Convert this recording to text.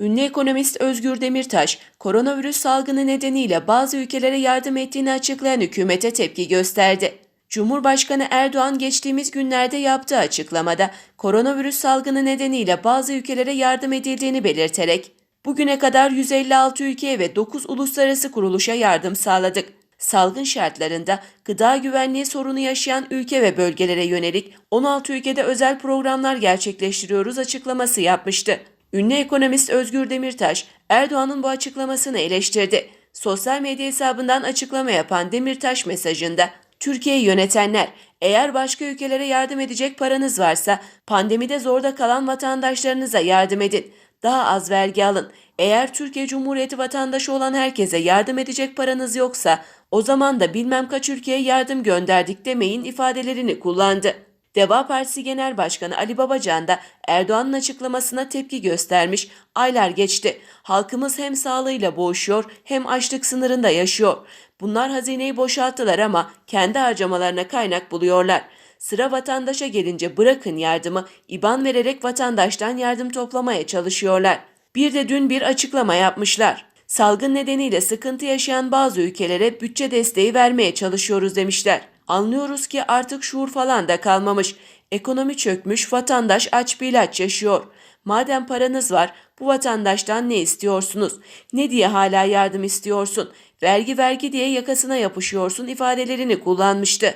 Ünlü ekonomist Özgür Demirtaş, koronavirüs salgını nedeniyle bazı ülkelere yardım ettiğini açıklayan hükümete tepki gösterdi. Cumhurbaşkanı Erdoğan geçtiğimiz günlerde yaptığı açıklamada koronavirüs salgını nedeniyle bazı ülkelere yardım edildiğini belirterek bugüne kadar 156 ülkeye ve 9 uluslararası kuruluşa yardım sağladık. Salgın şartlarında gıda güvenliği sorunu yaşayan ülke ve bölgelere yönelik 16 ülkede özel programlar gerçekleştiriyoruz açıklaması yapmıştı. Ünlü ekonomist Özgür Demirtaş, Erdoğan'ın bu açıklamasını eleştirdi. Sosyal medya hesabından açıklama yapan Demirtaş mesajında, Türkiye'yi yönetenler, eğer başka ülkelere yardım edecek paranız varsa pandemide zorda kalan vatandaşlarınıza yardım edin. Daha az vergi alın. Eğer Türkiye Cumhuriyeti vatandaşı olan herkese yardım edecek paranız yoksa o zaman da bilmem kaç ülkeye yardım gönderdik demeyin ifadelerini kullandı. Deva Partisi Genel Başkanı Ali Babacan da Erdoğan'ın açıklamasına tepki göstermiş. Aylar geçti. Halkımız hem sağlığıyla boğuşuyor hem açlık sınırında yaşıyor. Bunlar hazineyi boşalttılar ama kendi harcamalarına kaynak buluyorlar. Sıra vatandaşa gelince bırakın yardımı, IBAN vererek vatandaştan yardım toplamaya çalışıyorlar. Bir de dün bir açıklama yapmışlar. Salgın nedeniyle sıkıntı yaşayan bazı ülkelere bütçe desteği vermeye çalışıyoruz demişler. Anlıyoruz ki artık şuur falan da kalmamış. Ekonomi çökmüş, vatandaş aç bir ilaç yaşıyor. Madem paranız var, bu vatandaştan ne istiyorsunuz? Ne diye hala yardım istiyorsun? Vergi vergi diye yakasına yapışıyorsun ifadelerini kullanmıştı.